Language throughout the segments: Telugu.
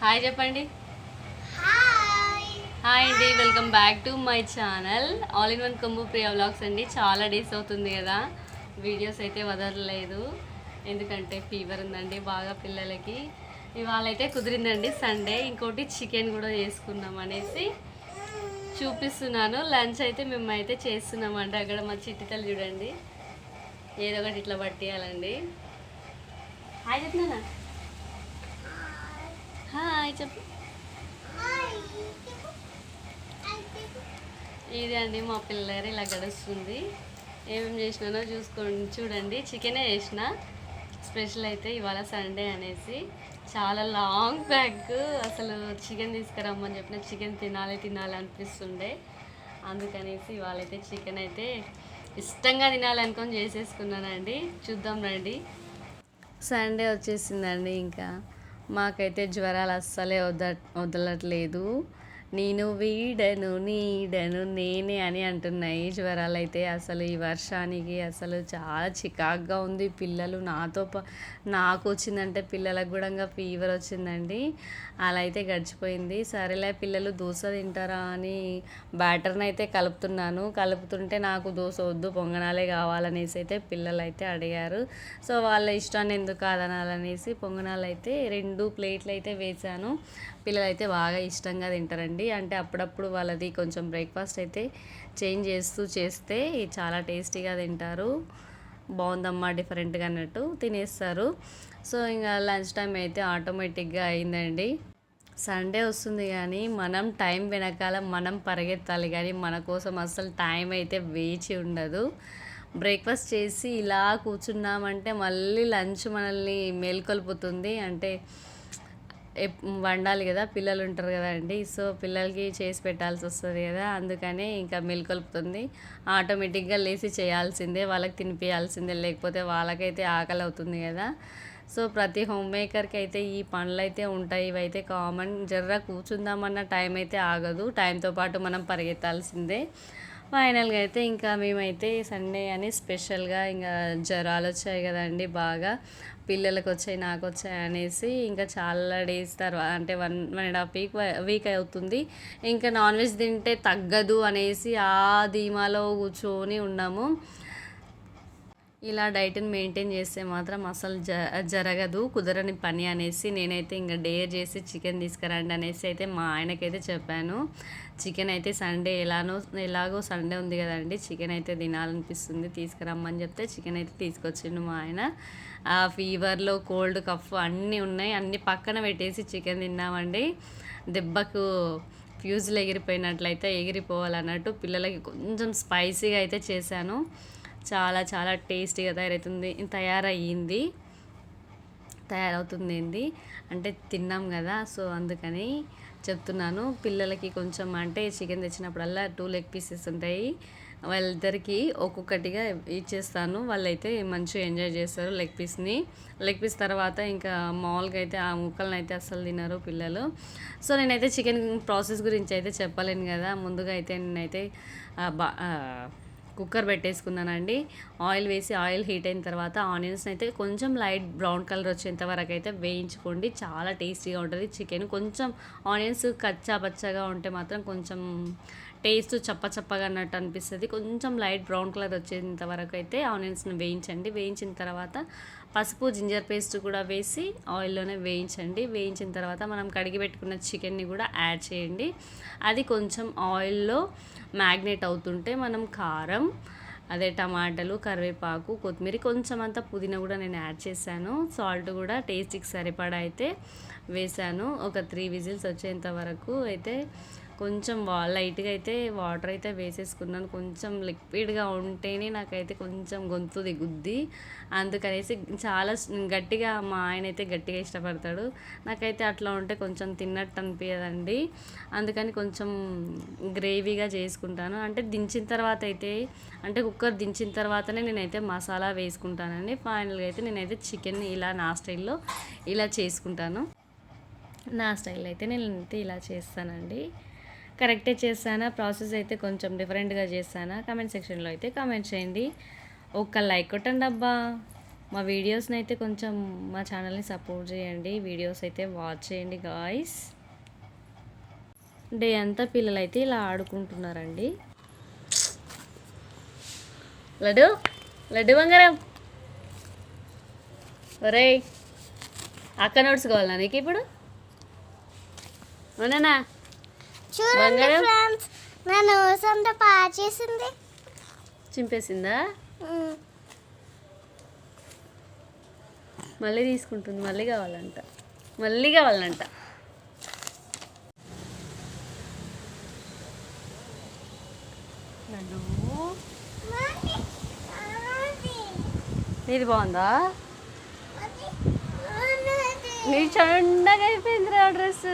హాయ్ చెప్పండి. హాయ్ అండి welcome back to my channel. All in one Kommu Priya vlogs అండి. చాలా డేస్ అవుతుంది కదా. వీడియోస్ అయితే వదలలేదు. ఎందుకంటే ఫీవర్ ఉందండి బాగా పిల్లలకి. ఇవాళ అయితే కుదిరిందండి సండే ఇంకోటి చికెన్ కూడా చేసుకున్నాం అనేసి చూపిస్తున్నాను. లంచ్ అయితే మేము అయితే చేస్తున్నామండి అక్కడ మా చిట్టితలు చూడండి. ఏదో ఒకటి ఇట్లా పట్టేయాలండి. హాయ్ చెప్తున్నానా హాయ్ చెప్పు. ఇది అండి మా పిల్లగారు ఇలా గడుస్తుంది. ఏమేమి చేసినానో చూసుకోండి చూడండి. చికెనే చేసిన. స్పెషల్ అయితే ఇవాళ సండే అనేసి. చాలా లాంగ్ బ్యాగ్. అసలు చికెన్ తీసుకురమ్మని చెప్పిన చికెన్ తినాలి తినాలి అనిపిస్తుండే. అందుకనేసి అయితే చికెన్ అయితే ఇష్టంగా తినాలనుకొని చేసేసుకున్నానండి. చూద్దాం రండి. సండే వచ్చేసిందండి ఇంకా. మాకైతే జ్వరాలు అస్సలే వద వదలట్లేదు. నేను వీడను నీడను నేనే అని అంటున్నాయి జ్వరాలు అయితే అసలు ఈ వర్షానికి అసలు చాలా చికాగ్గా ఉంది. పిల్లలు నాతో పా నాకు వచ్చిందంటే పిల్లలకు కూడా ఫీవర్ వచ్చిందండి. అలా అయితే గడిచిపోయింది. సరేలే పిల్లలు దోశ తింటారా అని బ్యాటర్ని అయితే కలుపుతున్నాను. కలుపుతుంటే నాకు దోశ వద్దు పొంగనాలే కావాలనేసి అయితే పిల్లలు అయితే అడిగారు. సో వాళ్ళ ఇష్టాన్ని ఎందుకు కాదనాలనేసి పొంగనాలు అయితే రెండు ప్లేట్లు అయితే వేశాను. పిల్లలు అయితే బాగా ఇష్టంగా తింటారండి. అంటే అప్పుడప్పుడు వాళ్ళది కొంచెం బ్రేక్ఫాస్ట్ అయితే చేంజ్ చేస్తూ చేస్తే చాలా టేస్టీగా తింటారు. బాగుందమ్మా డిఫరెంట్గా అన్నట్టు తినేస్తారు. సో ఇంకా లంచ్ టైం అయితే ఆటోమేటిక్గా అయిందండి. సండే వస్తుంది కానీ మనం టైం వెనకాల మనం పరిగెత్తాలి కానీ మన కోసం అసలు టైం అయితే వేచి ఉండదు. బ్రేక్ఫాస్ట్ చేసి ఇలా కూర్చున్నామంటే మళ్ళీ లంచ్ మనల్ని మేల్కొల్పుతుంది. అంటే వండాలి కదా పిల్లలు ఉంటారు కదా అండి. సో పిల్లలకి చేసి పెట్టాల్సి వస్తుంది కదా అందుకనే ఇంకా మెలుకొల్పుతుంది ఆటోమేటిక్గా లేచి చేయాల్సిందే వాళ్ళకి తినిపించాల్సిందే లేకపోతే వాళ్ళకైతే ఆకలి అవుతుంది కదా. సో ప్రతి హోమ్ మేకర్కి అయితే ఈ పనులు అయితే ఉంటాయి. ఇవైతే కామన్. జర్ర కూర్చుందామన్న టైం అయితే ఆగదు. టైంతో పాటు మనం పరిగెత్తాల్సిందే. ఫైనల్గా అయితే ఇంకా మేమైతే సండే అని స్పెషల్గా ఇంకా జ్వరాలు వచ్చాయి కదండి బాగా. పిల్లలకు వచ్చాయి నాకు వచ్చాయి అనేసి ఇంకా చాలా డేస్ తర్వాత అంటే one one and half week week అవుతుంది. ఇంకా నాన్ వెజ్ తింటే తగ్గదు అనేసి ఆ ధీమాలో కూర్చొని ఉన్నాము. ఇలా డైట్ని మెయింటైన్ చేస్తే మాత్రం అసలు జ జరగదు కుదరని పని అనేసి నేనైతే ఇంకా డేర్ చేసి చికెన్ తీసుకురండి అనేసి అయితే మా ఆయనకైతే చెప్పాను. చికెన్ అయితే సండే ఎలానో ఎలాగో సండే ఉంది కదండి. చికెన్ అయితే తినాలనిపిస్తుంది. తీసుకురమ్మని చెప్తే చికెన్ అయితే తీసుకొచ్చిండు మా ఆయన. ఆ ఫీవర్లో కోల్డ్ కఫ్ అన్నీ ఉన్నాయి. అన్నీ పక్కన పెట్టేసి చికెన్ తిన్నామండి. దెబ్బకు ఫ్యూజులు ఎగిరిపోయినట్లయితే ఎగిరిపోవాలన్నట్టు పిల్లలకి కొంచెం స్పైసీగా అయితే చేశాను. చాలా చాలా టేస్టీగా తయారవుతుంది తయారయ్యింది. తయారవుతుంది ఏంది అంటే తిన్నాం కదా సో అందుకని చెప్తున్నాను. పిల్లలకి కొంచెం అంటే చికెన్ తెచ్చినప్పుడల్లా టూ లెగ్ పీసెస్ ఉంటాయి. వాళ్ళిద్దరికి ఒక్కొక్కటిగా ఇచ్చేస్తాను. వాళ్ళైతే మంచిగా ఎంజాయ్ చేస్తారు లెగ్ పీస్ని. లెగ్ పీస్ తర్వాత ఇంకా మామూలుగా అయితే ఆ ముక్కలను అయితే అస్సలు తినరు పిల్లలు. సో నేనైతే చికెన్ ప్రాసెస్ గురించి అయితే చెప్పలేను కదా. ముందుగా అయితే నేనైతే బా కుక్కర్ పెట్టేసుకున్నానండి. ఆయిల్ వేసి ఆయిల్ హీట్ అయిన తర్వాత ఆనియన్స్ అయితే కొంచెం లైట్ బ్రౌన్ కలర్ వచ్చేంత వరకు అయితే వేయించుకోండి. చాలా టేస్టీగా ఉంటుంది. చికెన్ కొంచెం ఆనియన్స్ కచ్చా పచ్చగా ఉంటే మాత్రం కొంచెం టేస్ట్ చప్ప చప్పగా అన్నట్టు అనిపిస్తుంది. కొంచెం లైట్ బ్రౌన్ కలర్ వచ్చేంత వరకు అయితే ఆనియన్స్ని వేయించండి. వేయించిన తర్వాత పసుపు జింజర్ పేస్ట్ కూడా వేసి ఆయిల్లోనే వేయించండి. వేయించిన తర్వాత మనం కడిగి పెట్టుకున్న చికెన్ని కూడా యాడ్ చేయండి. అది కొంచెం ఆయిల్లో మ్యాగ్నేట్ అవుతుంటే మనం కారం అదే టమాటాలు కరివేపాకు కొత్తిమీర కొంచెం అంతా పుదీనా కూడా నేను యాడ్ చేశాను. సాల్ట్ కూడా టేస్ట్కి సరిపడా అయితే వేసాను ఒక త్రీ విజిల్స్ వచ్చేంత వరకు అయితే కొంచెం వా లైట్గా అయితే వాటర్ అయితే వేసేసుకున్నాను. కొంచెం లిక్విడ్గా ఉంటేనే నాకైతే కొంచెం గొంతు దిగుద్ది. అందుకనేసి చాలా గట్టిగా మా ఆయన అయితే గట్టిగా ఇష్టపడతాడు. నాకైతే అట్లా ఉంటే కొంచెం తిన్నట్టు అనిపించదండి అందుకని కొంచెం గ్రేవీగా చేసుకుంటాను. అంటే దించిన తర్వాత అయితే అంటే కుక్కర్ దించిన తర్వాతనే నేనైతే మసాలా వేసుకుంటానండి. ఫైనల్గా అయితే నేనైతే చికెన్ ఇలా నా స్టైల్లో ఇలా చేసుకుంటాను. నా స్టైల్ అయితే నేను అయితే ఇలా చేస్తానండి. కరెక్టే చేస్తానా ప్రాసెస్ అయితే కొంచెం డిఫరెంట్గా చేస్తానా కామెంట్ సెక్షన్లో అయితే కామెంట్ చేయండి. ఒక్క లైక్ కొట్టండి అబ్బా. మా వీడియోస్ని అయితే కొంచెం మా ఛానల్ని సపోర్ట్ చేయండి. వీడియోస్ అయితే వాచ్ చేయండి గాయస్ డే అంతా పిల్లలు అయితే ఇలా ఆడుకుంటున్నారండి. లడ్డు లడ్డు బంగారం. ఒరేయ్ అక్క నోట్స్ కావాలా నీకు ఇప్పుడు? అవునా చూడండి? ఫ్రెండ్స్ నా నోస్ అంతా పాడు చేసింది చింపేసిందా. మళ్ళీ తీసుకుంటుంది మళ్ళీ కావాలంట మళ్ళీ కావాలంట నీది బాగుందా. నీ చండగా అయిపోయిందిరా డ్రెస్.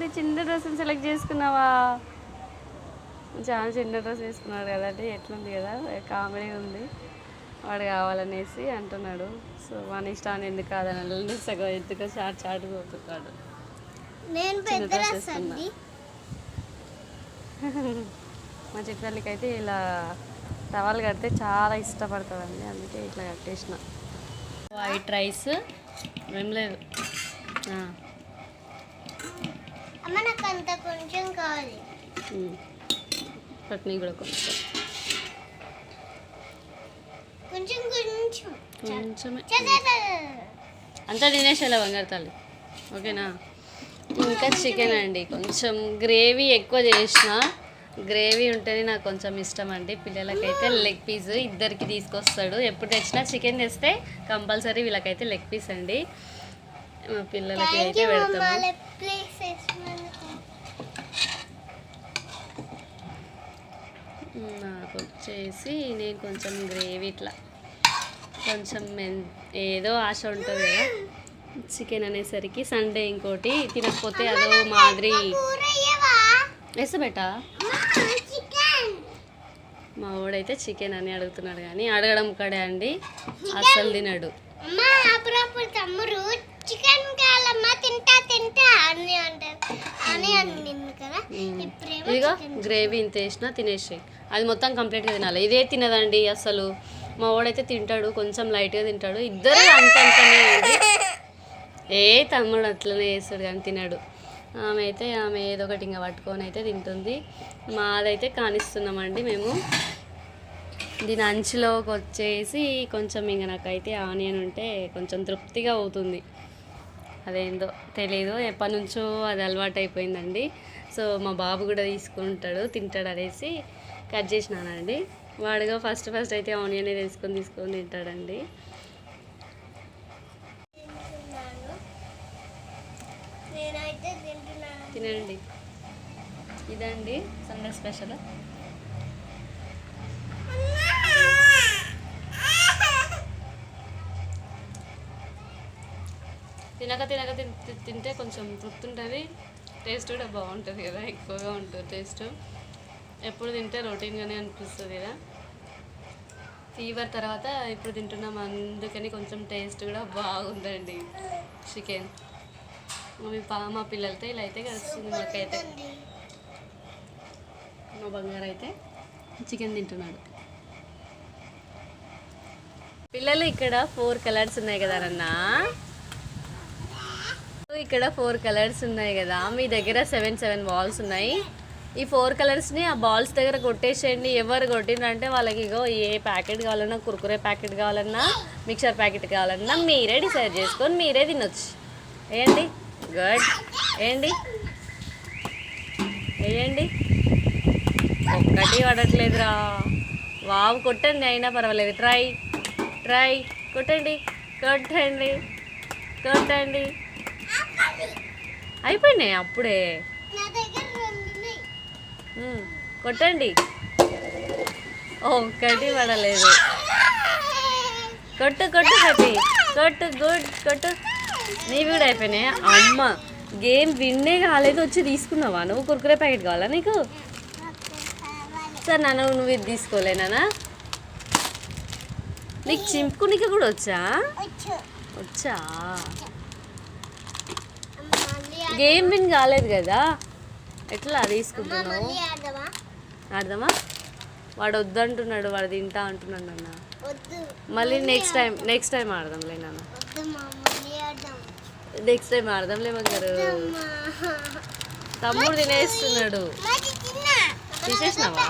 నీ చిన్న డ్రెస్ సెలెక్ట్ చేసుకున్నావా? చాలా చిన్న డ్రెస్ వేసుకున్నాడు కదా అంటే ఎట్లుంది కదా? కామెడీ ఉంది. వాడు కావాలనేసి అంటున్నాడు. సో మన ఇష్టాన్ని ఎందుకు కాదని సగం ఎత్తుగా చాటు చాటు పోతున్నాడు నేను మా చిత్రాలకి అయితే ఇలా టవల్ కడితే చాలా ఇష్టపడుతుందండి. అందుకే ఇట్లా కట్టేసిన. వైట్ రైస్ ఏం లేదు. అమ్మ నాకు అంత కొంచెం కావాలి. ఉమ్. చట్నీ కూడా కొంచెం. కొంచెం కొంచెం. కొంచెమే. చా, చా, చా. అంతా తినేసేలా బంగారు తల్లి. ఓకేనా? ఇంకా చికెన్ అండి. కొంచెం గ్రేవీ ఎక్కువ చేసిన గ్రేవీ ఉంటేనే నాకు కొంచెం ఇష్టం అండి. పిల్లలకైతే లెగ్ పీస్ ఇద్దరికి తీసుకొస్తాడు. ఎప్పుడు తెచ్చినా చికెన్ తెస్తే కంపల్సరీ వీళ్ళకైతే లెగ్ పీస్ అండి. పిల్లలకి అయితే పెడతాము. నాకు వచ్చేసి నేను కొంచెం గ్రేవీ ఇట్లా. కొంచెం మెన్ ఏదో ఆశ ఉంటుంది కదా. చికెన్ అనేసరికి సండే ఇంకోటి తినకపోతే అదో మాదిరి. చికెన్. మా వాడైతే చికెన్ అని అడుగుతున్నాడు కానీ అడగడం కడే అండి. అస్సలు తినడు. చికెన్ కావాలమ్మా తింటా తింటా అని అంటారు. అని కదా ఇదిగో గ్రేవీ ఇంత వేసినా తినేసాయి అది మొత్తం కంప్లీట్గా తినాలి. ఇదే తినదండి అసలు. మా వాడైతే తింటాడు కొంచెం లైట్గా తింటాడు. ఇద్దరు అంత అంతనే ఏ తమ్ముడు అట్లనే చేస్తాడు కానీ తినడు. ఆమె అయితే ఆమె ఏదో ఒకటి ఇంకా పట్టుకొని అయితే తింటుంది. మాదైతే కానిస్తున్నామండి మేము. దీని అంచులోకి వచ్చేసి కొంచెం ఇంక నాకైతే ఆనియన్ ఉంటే కొంచెం తృప్తిగా అవుతుంది. అదేందో తెలీదు. ఎప్పటి నుంచో అది అలవాటు అయిపోయిందండి సో మా బాబు కూడా తీసుకుంటాడు తింటాడు అనేసి కట్ చేసినానండి. వాడుగా ఫస్ట్ ఫస్ట్ అయితే ఆనియన్ తీసుకొని తీసుకొని తింటాడండి. తినండి. ఇదండి సండే స్పెషల్. తినక తినక తింటే కొంచెం తృప్తి ఉంటుంది టేస్ట్ కూడా బాగుంటుంది కదా ఎక్కువగా ఉంటుంది టేస్ట్. ఎప్పుడు తింటే రొటీన్గానే అనిపిస్తుంది కదా. ఫీవర్ తర్వాత ఇప్పుడు తింటున్నాం అందుకని కొంచెం టేస్ట్ కూడా బాగుందండి చికెన్. మీ పా మా పిల్లలతో ఇలా అయితే కలుస్తుంది మాకైతే. మా బంగారు అయితే చికెన్ తింటున్నాడు. పిల్లలు ఇక్కడ ఫోర్ కలర్స్ ఉన్నాయి కదా అన్నా ఇక్కడ ఫోర్ కలర్స్ ఉన్నాయి కదా. మీ దగ్గర సెవెన్ సెవెన్ బాల్స్ ఉన్నాయి. ఈ ఫోర్ కలర్స్ని ఆ బాల్స్ దగ్గర కొట్టేసేయండి. ఎవరు కొట్టిండ్రంటే వాళ్ళకి ఇగో ఏ ప్యాకెట్ కావాలన్నా కుర్కురే ప్యాకెట్ కావాలన్నా మిక్సర్ ప్యాకెట్ కావాలన్నా మీరే డిసైడ్ చేసుకొని మీరే తినొచ్చు. వేయండి గుడ్. వేయండి వేయండి ఒక్కటి పడట్లేదురా. వావ్ కొట్టండి అయినా పర్వాలేదు. ట్రై. ట్రై. కొట్టండి. కొట్టండి. కొట్టండి. అయిపోయినాయి అప్పుడే. కొట్టండి. ఒక్కటి పడలేదు. కొట్టు కొట్టు హ్యాపీ కొట్టు గుడ్ కొట్టు. నీవి కూడా అయిపోయినాయి. అమ్మ గేమ్ విన్నే కాలేదు వచ్చి తీసుకున్నావా? నువ్వు కుర్కురే ప్యాకెట్ కావాలా నీకు? సార్ నాన్న నువ్వు ఇది తీసుకోలేనా నీకు చింపుకునికి కూడా వచ్చా. వచ్చు? గేమ్ విన్ కాలేదు కదా. ఎట్లా తీసుకుంటున్నావు? ఆడదామా? వాడు వద్దంటున్నాడు వాడు తింటా అంటున్నాడు అన్న మళ్ళీ నెక్స్ట్ టైం నెక్స్ట్ టైం ఆడదాంలే నాన్న. నెక్స్ట్ టైం ఆడదాంలే అమ్మా. తమ్ముడు తినేస్తున్నాడు. తీసేసినావా?